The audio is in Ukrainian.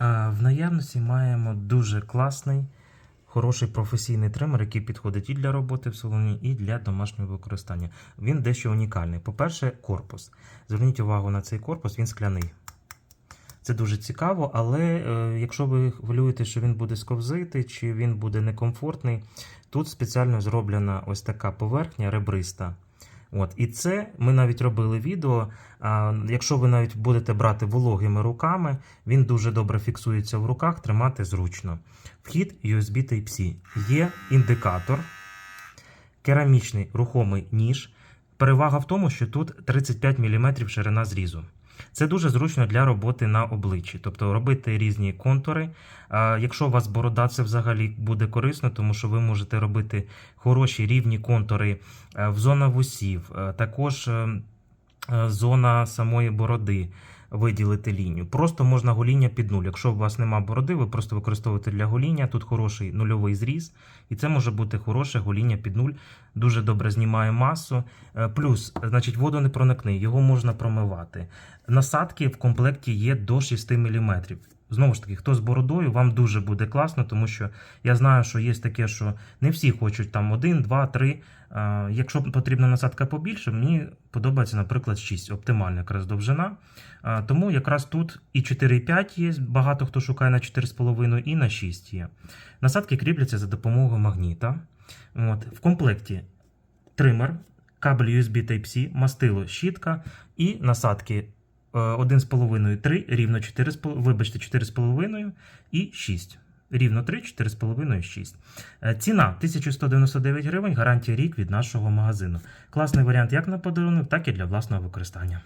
В наявності маємо дуже класний, хороший професійний тример, який підходить і для роботи в салоні, і для домашнього використання. Він дещо унікальний. По-перше, корпус. Зверніть увагу на цей корпус, він скляний. Це дуже цікаво, але е, якщо ви хвилюєте, що він буде сковзити чи він буде некомфортний, тут спеціально зроблена ось така поверхня ребриста. От, і це ми навіть робили відео. А, якщо ви навіть будете брати вологими руками, він дуже добре фіксується в руках, тримати зручно. Вхід USB Type-C. Є індикатор, керамічний рухомий ніж. Перевага в тому, що тут 35 мм ширина зрізу. Це дуже зручно для роботи на обличчі, тобто робити різні контури. Якщо у вас борода, це взагалі буде корисно, тому що ви можете робити хороші рівні контури е, в зона вусів, е, також е, е, зона самої бороди. Виділити лінію. Просто можна гоління під нуль. Якщо у вас нема бороди, ви просто використовуєте для гоління. Тут хороший нульовий зріз, і це може бути хороше гоління під нуль. Дуже добре знімає масу. Е, Плюс, значить, воду не проникни, його можна промивати. Насадки в комплекті є до 6 мм. Знову ж таки, хто з бородою, вам дуже буде класно, тому що я знаю, що є таке, що не всі хочуть там 1, 2, 3. Е, Якщо потрібна насадка побільше, мені подобається, наприклад, 6, оптимальна якраз довжина. Тому якраз тут і 4,5 є, багато хто шукає на 4,5 і на 6 є. Насадки кріпляться за допомогою магніта. От. В комплекті тример, кабель USB Type-C, мастило, щітка і насадки 1,5, 3, рівно 4,5, вибачте, 4,5 і 6. Рівно 3, 4,5 і 6. Е, Ціна 1199 гривень, гарантія рік від нашого магазину. Класний варіант як на подарунок, так і для власного використання.